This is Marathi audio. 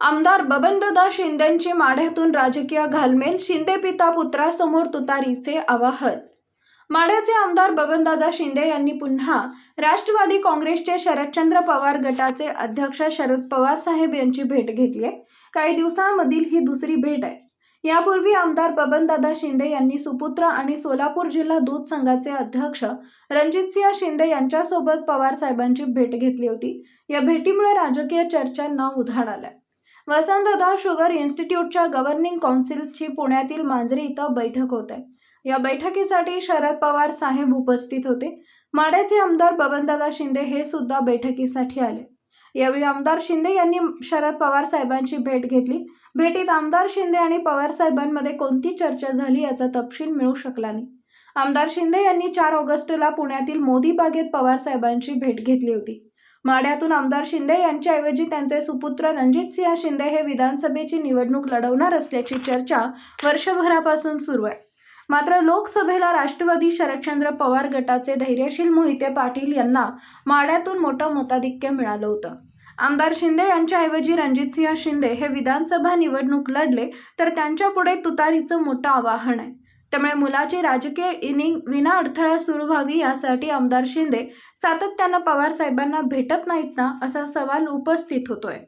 आमदार बबनदादा शिंदेंची माढ्यातून राजकीय घालमेल शिंदे पिता पुत्रासमोर तुतारीचे आवाहन. माढ्याचे आमदार बबनदादा शिंदे यांनी पुन्हा राष्ट्रवादी काँग्रेसचे शरदचंद्र पवार गटाचे अध्यक्ष शरद पवार साहेब यांची भेट घेतली. आहे काही दिवसांमधील ही दुसरी भेट आहे. यापूर्वी आमदार बबनदादा शिंदे यांनी सुपुत्र आणि सोलापूर जिल्हा दूध संघाचे अध्यक्ष रणजितसिंह शिंदे यांच्यासोबत पवार साहेबांची भेट घेतली होती. या भेटीमुळे राजकीय चर्चांना उधाण आहे वसंतदा शुगर इन्स्टिट्यूटच्या गव्हर्निंग कौन्सिलची पुण्यातील मांजरी इथं बैठक होत आहे. या बैठकीसाठी शरद पवार साहेब उपस्थित होते. माड्याचे आमदार बबनदादा शिंदे हे सुद्धा बैठकीसाठी आले. यावेळी आमदार शिंदे यांनी शरद पवार साहेबांची भेट घेतली. भेटीत आमदार शिंदे आणि पवार साहेबांमध्ये कोणती चर्चा झाली याचा तपशील मिळू शकला नाही. आमदार शिंदे यांनी चार ऑगस्टला पुण्यातील मोदी बागेत पवार साहेबांची भेट घेतली होती. माढ्यातून आमदार शिंदे यांच्याऐवजी त्यांचे सुपुत्र रणजितसिंह शिंदे हे विधानसभेची निवडणूक लढवणार असल्याची चर्चा वर्षभरापासून सुरू आहे. मात्र लोकसभेला राष्ट्रवादी शरदचंद्र पवार गटाचे धैर्यशील मोहिते पाटील यांना माढ्यातून मोठं मताधिक्य मिळालं होतं. आमदार शिंदे यांच्याऐवजी रणजितसिंह शिंदे हे विधानसभा निवडणूक लढले तर त्यांच्यापुढे तुतारीचं मोठं आवाहन आहे. त्यामुळे मुलाची राजकीय इनिंग विना अडथळा सुरू व्हावी यासाठी आमदार शिंदे सातत्यानं पवार साहेबांना भेटत नाहीत ना असा सवाल उपस्थित होतोय.